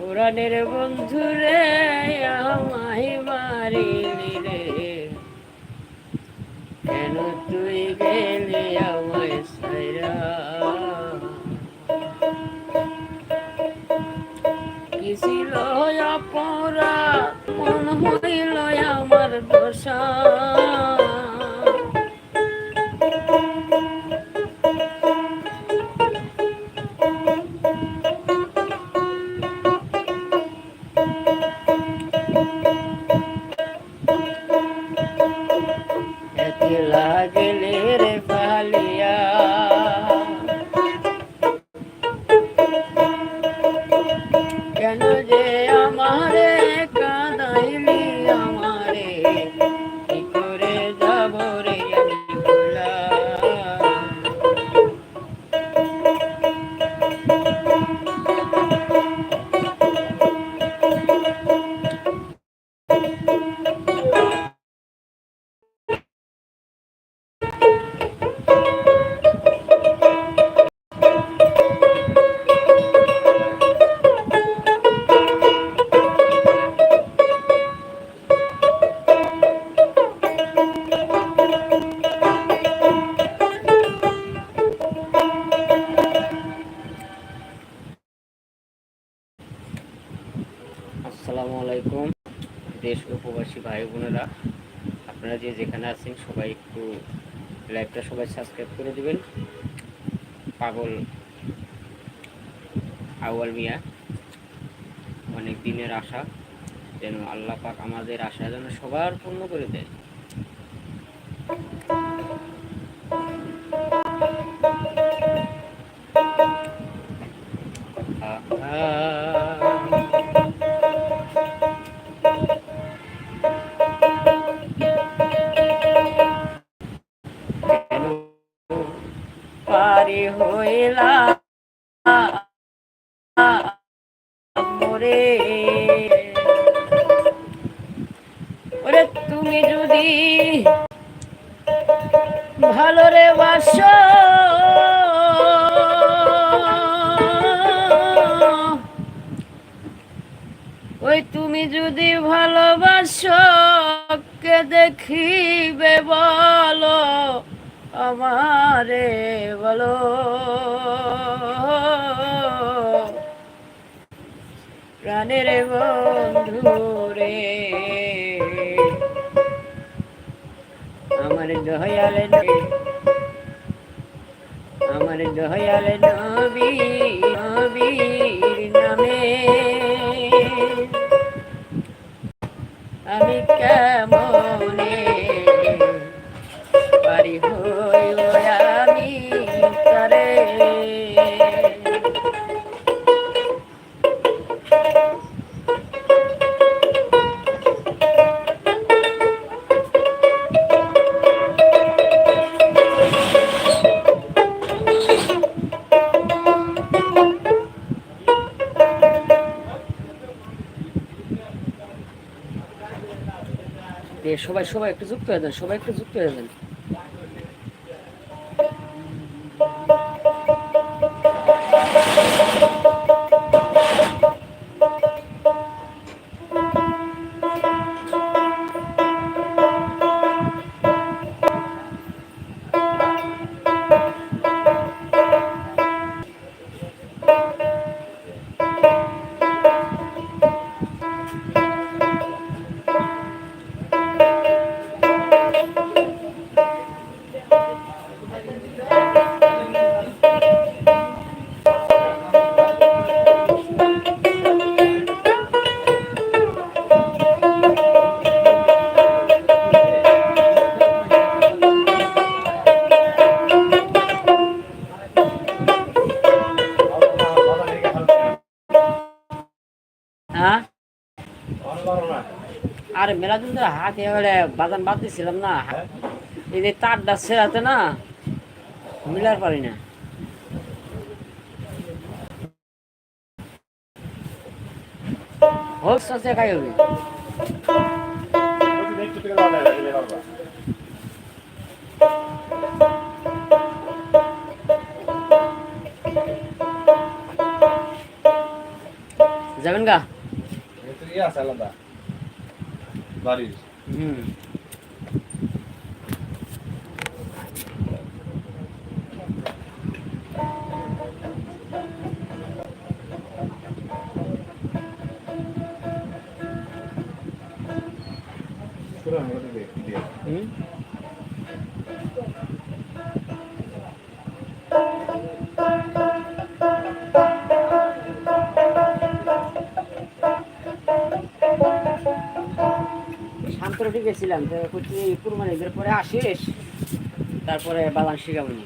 পুরাণের বন্ধু রে আমায় মারিলি রে। কেন তুই গেলি আমায় লাগে দেশ ও প্রবাসী ভাই বোনেরা, আপনারা যে যেখানে আছেন সবাই একটু লাইভটা সবাই সাবস্ক্রাইব করে দিবেন। পাগল আউয়াল মিয়া, অনেক দিনের আশা, যেন আল্লাহ পাক আমাদের আশা যেন সবার পূর্ণ করে দেয়। আহা। পারি হইলা ওরে তুমি যদি ভালো রে বাসো। ওই তুমি যদি ভালোবাসো কে দেখিবে বলো আমারে বলো। প্রাণের বন্ধু রে আমার দয়ালে আমার দয়ালে নবী নবীর নামে। আমি কেমনে সবাই সবাই একটু যুক্ত হয়ে যান সবাই একটু যুক্ত হয়ে যান। আরে মেলা দিন ধরে হাত এবারে বাগান বাদ দিছিলাম না। এই যে তারটা ছেড়াতে না, মিলার পারি না। হোক যাবেন গা? আছে আলাদা বাড়ির হুম পুরানো করে দিয়ে দিয়ে হুম শান্তরটি গেছিলাম তো কুরবানি ঈদের পরে আসিস তারপরে বালান শিখাবনি